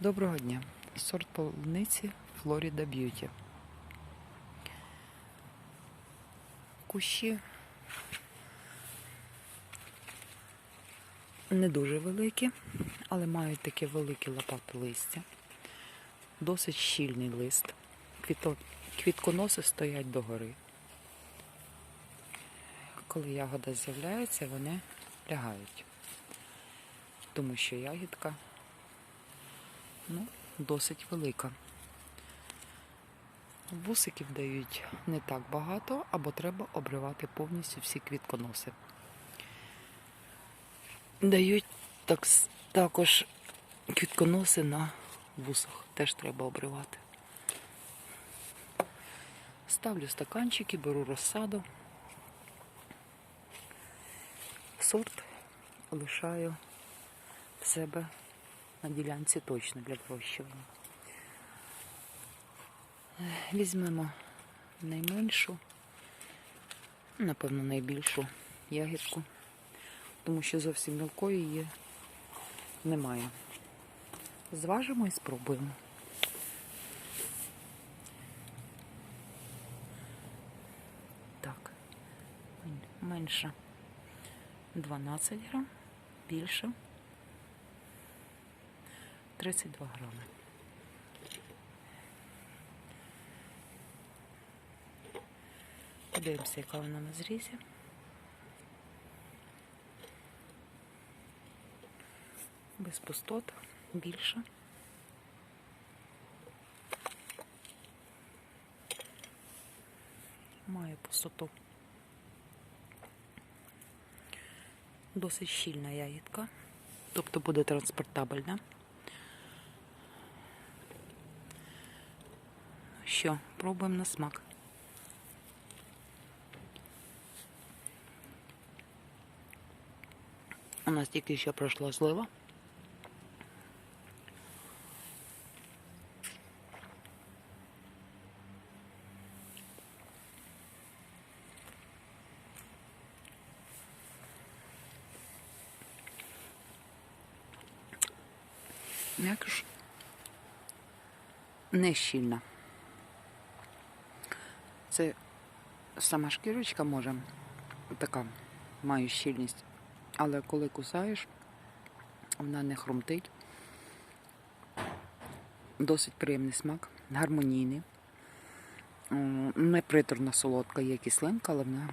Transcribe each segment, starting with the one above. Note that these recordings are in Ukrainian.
Доброго дня. Сорт полуниці Florida Beauty. Кущі не дуже великі, але мають таке велике лопате листя. Досить щільний лист. Квітконоси стоять догори. Коли ягода з'являється, вони лягають. Тому що ягідка ну, досить велика. Вусиків дають не так багато, або треба обривати повністю всі квітконоси. Дають так, також квітконоси на вусах, теж треба обривати. Ставлю стаканчики, беру розсаду. Сорт лишаю в себе на ділянці точно для вирощування. Е, Візьмемо найменшу, напевно, найбільшу ягідку, тому що зовсім мілкої її немає. Зважимо і спробуємо. Так, мен- менша 12 грам, більше 32 грами. Подивимося, яка вона на зрізі. Без пустот більше. Має пустоту. Досить щільна ягідка, тобто буде транспортабельна. Що, пробуємо на смак. У нас тільки що пройшла злива. М'якиш не щільна. Це сама шкірочка може така, має щільність. Але коли кусаєш, вона не хрумтить. Досить приємний смак, гармонійний. Не приторна солодка, є кислинка, але вона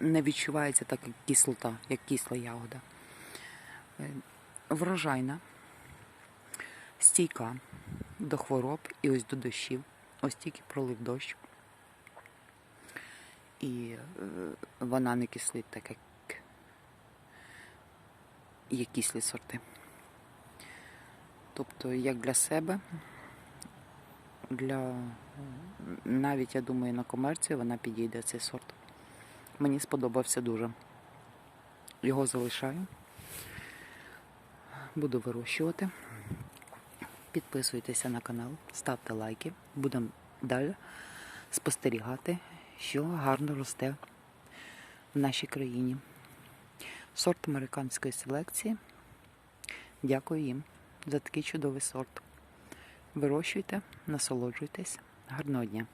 не відчувається так, як кислота, як кисла ягода. Е, Врожайна, стійка до хвороб і ось до дощів. Ось тільки пролив дощ. І е, вона не кислить, так як є кислі сорти. Тобто, як для себе, для навіть я думаю, на комерцію вона підійде цей сорт. Мені сподобався дуже. Його залишаю. Буду вирощувати. Підписуйтеся на канал, ставте лайки. Будемо далі спостерігати, що гарно росте в нашій країні. Сорт американської селекції. Дякую їм за такий чудовий сорт. Вирощуйте, насолоджуйтесь. Гарного дня!